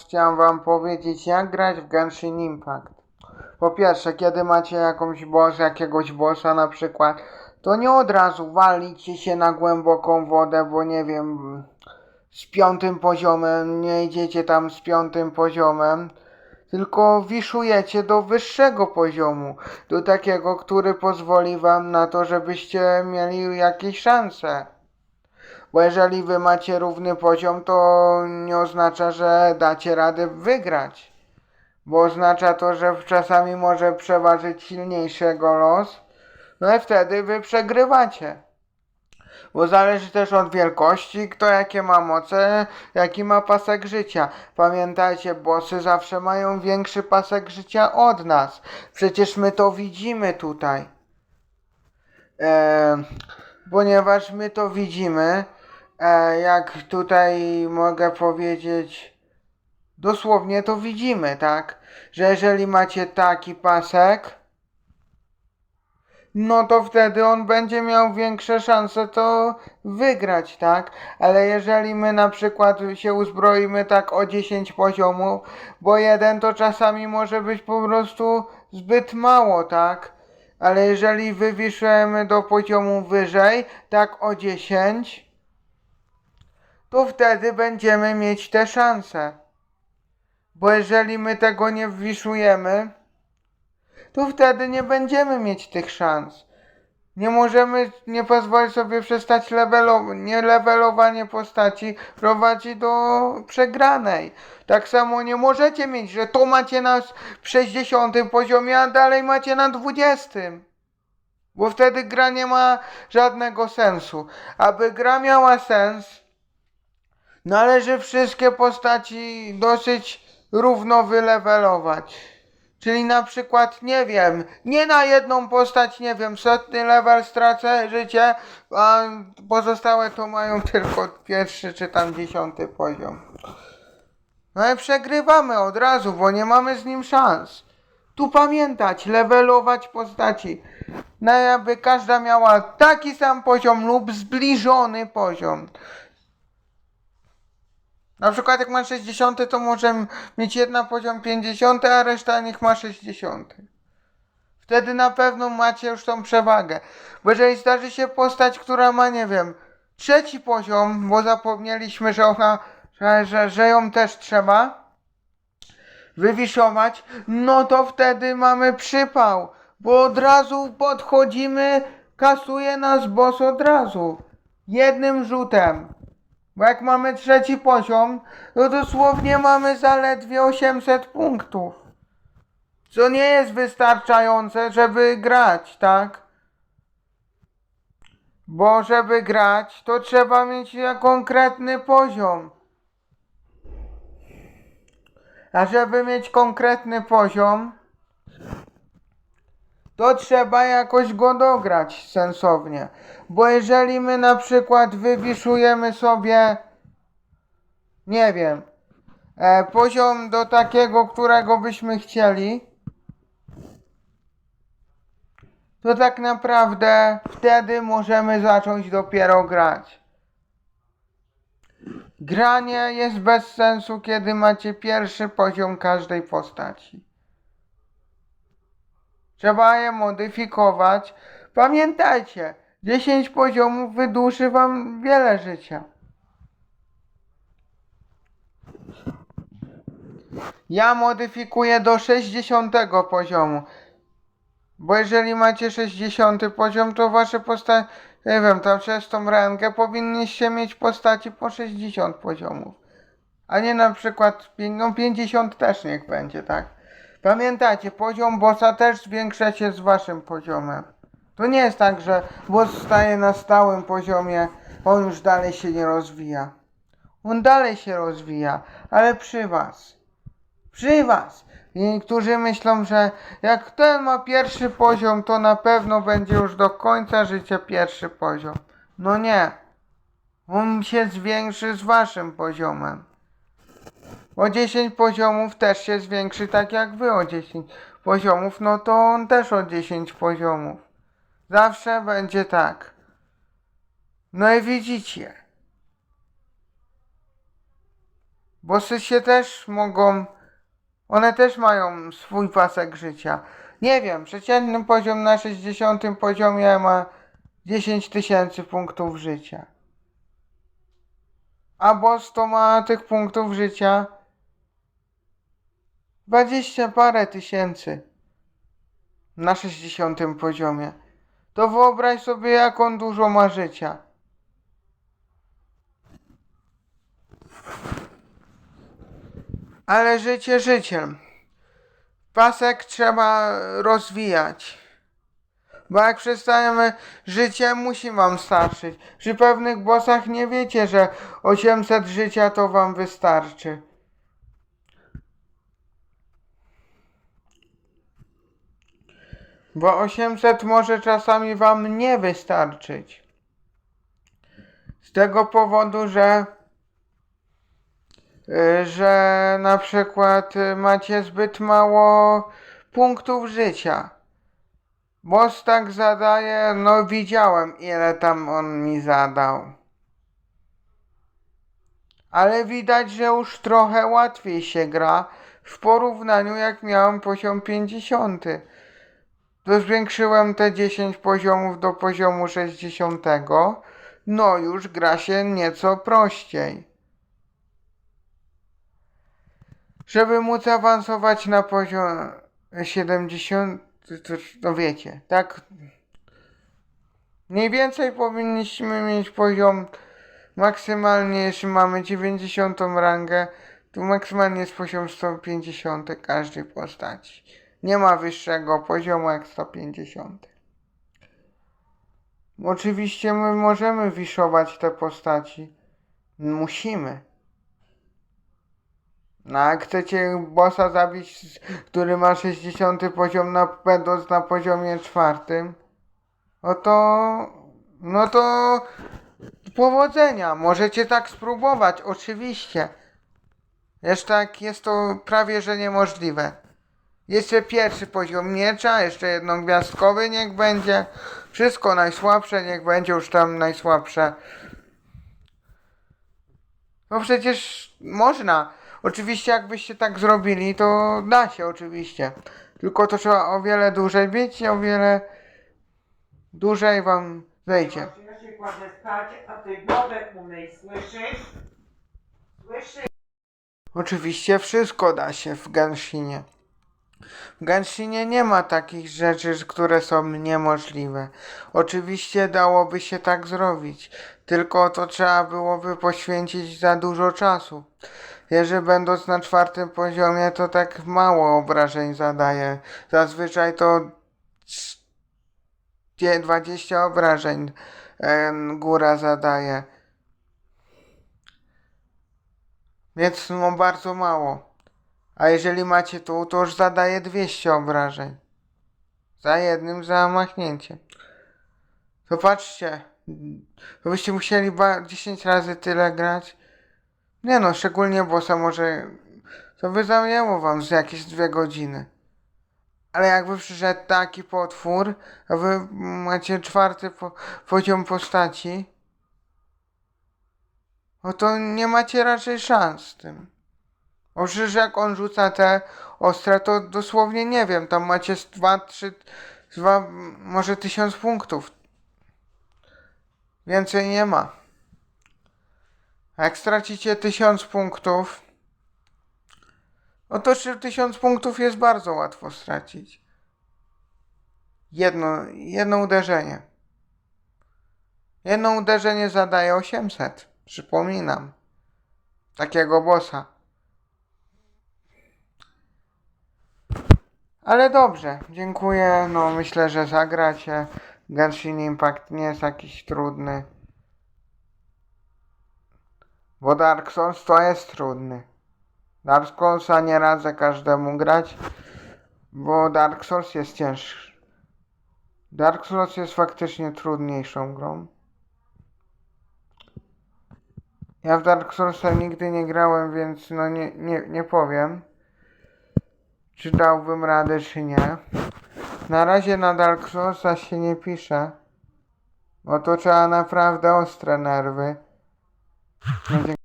Chciałem wam powiedzieć, jak grać w Genshin Impact. Po pierwsze, kiedy macie jakąś boss, jakiegoś bossa na przykład, to nie od razu walicie się na głęboką wodę, bo nie wiem, z piątym poziomem, nie idziecie tam z piątym poziomem, tylko wiszujecie do wyższego poziomu, do takiego, który pozwoli wam na to, żebyście mieli jakieś szanse. Bo jeżeli wy macie równy poziom, to nie oznacza, że dacie radę wygrać. Bo oznacza to, że czasami może przeważyć silniejszego los. No i wtedy wy przegrywacie. Bo zależy też od wielkości, kto jakie ma moce, jaki ma pasek życia. Pamiętajcie, bossy zawsze mają większy pasek życia od nas. Przecież my to widzimy tutaj. Eee, ponieważ my to widzimy, e, jak tutaj mogę powiedzieć, dosłownie to widzimy, tak? Że jeżeli macie taki pasek, no to wtedy on będzie miał większe szanse to wygrać, tak? Ale jeżeli my na przykład się uzbroimy tak o 10 poziomów, bo jeden to czasami może być po prostu zbyt mało, tak? Ale jeżeli wywiszujemy do poziomu wyżej, tak o 10, to wtedy będziemy mieć te szanse. Bo jeżeli my tego nie wwiszujemy, to wtedy nie będziemy mieć tych szans. Nie możemy, nie pozwolić sobie przestać levelo, nie levelowanie postaci prowadzi do przegranej. Tak samo nie możecie mieć, że to macie na 60 poziomie, a dalej macie na 20. Bo wtedy gra nie ma żadnego sensu. Aby gra miała sens, należy wszystkie postaci dosyć równo wylewelować. Czyli na przykład, nie wiem, nie na jedną postać, nie wiem, setny level stracę życie, a pozostałe to mają tylko pierwszy czy tam dziesiąty poziom. No i przegrywamy od razu, bo nie mamy z nim szans. Tu pamiętać, levelować postaci. No i aby każda miała taki sam poziom lub zbliżony poziom. Na przykład jak ma 60, to może mieć jedna poziom 50, a reszta niech ma 60. Wtedy na pewno macie już tą przewagę. Bo jeżeli zdarzy się postać, która ma, nie wiem, trzeci poziom, bo zapomnieliśmy, że ona, że, że, że ją też trzeba wywiszować, no to wtedy mamy przypał. Bo od razu podchodzimy, kasuje nas boss od razu. Jednym rzutem. Bo jak mamy trzeci poziom, to dosłownie mamy zaledwie 800 punktów. Co nie jest wystarczające, żeby grać, tak? Bo żeby grać, to trzeba mieć konkretny poziom. A żeby mieć konkretny poziom, to trzeba jakoś go dograć sensownie. Bo jeżeli my na przykład wywiszujemy sobie, nie wiem, e, poziom do takiego, którego byśmy chcieli, to tak naprawdę wtedy możemy zacząć dopiero grać. Granie jest bez sensu, kiedy macie pierwszy poziom każdej postaci. Trzeba je modyfikować. Pamiętajcie, 10 poziomów wydłuży wam wiele życia. Ja modyfikuję do 60 poziomu. Bo jeżeli macie 60 poziom, to wasze postacie, nie wiem, tam przez tą rangę powinniście mieć postaci po 60 poziomów. A nie na przykład no 50 też niech będzie, tak? Pamiętajcie, poziom bossa też zwiększa się z waszym poziomem. To nie jest tak, że boss staje na stałym poziomie, on już dalej się nie rozwija. On dalej się rozwija, ale przy was. Przy was. Niektórzy myślą, że jak ten ma pierwszy poziom, to na pewno będzie już do końca życia pierwszy poziom. No nie. On się zwiększy z waszym poziomem. O 10 poziomów też się zwiększy tak jak wy o 10 poziomów, no to on też o 10 poziomów. Zawsze będzie tak. No i widzicie. Bossy się też mogą. One też mają swój pasek życia. Nie wiem, przeciętny poziom na 60 poziomie ma 10 tysięcy punktów życia. A boss to ma tych punktów życia 20 parę tysięcy na 60 poziomie. To wyobraź sobie, jak on dużo ma życia. Ale życie życiem. Pasek trzeba rozwijać. Bo jak przestajemy życie, musi wam starczyć. Przy pewnych bossach nie wiecie, że 800 życia to wam wystarczy. Bo 800 może czasami wam nie wystarczyć. Z tego powodu, że y, że na przykład y, macie zbyt mało punktów życia. Boss tak zadaje, no widziałem ile tam on mi zadał. Ale widać, że już trochę łatwiej się gra w porównaniu jak miałem poziom 50. Zwiększyłem te 10 poziomów do poziomu 60. No już gra się nieco prościej. Żeby móc awansować na poziom 70, to, to wiecie, tak? Mniej więcej powinniśmy mieć poziom maksymalnie, jeśli mamy 90 rangę, to maksymalnie jest poziom 150 każdej postaci. Nie ma wyższego poziomu jak 150. Oczywiście my możemy wiszować te postaci. Musimy. No a chcecie bossa zabić, który ma 60 poziom, na, będąc na poziomie czwartym, no to, no to powodzenia. Możecie tak spróbować, oczywiście. Jeszcze tak jest to prawie, że niemożliwe. Jeszcze pierwszy poziom miecza, jeszcze jednogwiazdkowy niech będzie. Wszystko najsłabsze, niech będzie już tam najsłabsze. No przecież można. Oczywiście jakbyście tak zrobili, to da się oczywiście. Tylko to trzeba o wiele dłużej bić i o wiele dłużej wam wejdzie. Ja się kładę spać, a ty głowę umyj, słyszysz? Słyszysz? Oczywiście wszystko da się w Genshinie. W Genshinie nie ma takich rzeczy, które są niemożliwe. Oczywiście dałoby się tak zrobić, tylko to trzeba byłoby poświęcić za dużo czasu. Jeżeli będąc na czwartym poziomie, to tak mało obrażeń zadaje. Zazwyczaj to dzie- 20 obrażeń góra zadaje. Więc no bardzo mało. A jeżeli macie tu, to już zadaje 200 obrażeń. Za jednym zamachnięciem. To patrzcie. To byście musieli ba- 10 razy tyle grać. Nie no, szczególnie bossa może... To by zajęło wam z jakieś dwie godziny. Ale jakby przyszedł taki potwór, a wy macie czwarty po- poziom postaci, no to nie macie raczej szans z tym. Jak on rzuca te ostre, to dosłownie nie wiem, tam macie z dwa, trzy, dwa, może tysiąc punktów. Więcej nie ma. Jak stracicie tysiąc punktów, no to czy tysiąc punktów jest bardzo łatwo stracić. Jedno, jedno uderzenie. Jedno uderzenie zadaje 800. Przypominam. Takiego bossa. Ale dobrze, dziękuję. No myślę, że zagracie. Genshin Impact nie jest jakiś trudny. Bo Dark Souls to jest trudny. Dark Soulsa nie radzę każdemu grać, bo Dark Souls jest cięższy. Dark Souls jest faktycznie trudniejszą grą. Ja w Dark Soulsa nigdy nie grałem, więc no nie, nie, nie powiem, czy dałbym radę, czy nie. Na razie na Dark Soulsa się nie pisze, bo to trzeba naprawdę ostre nerwy. No.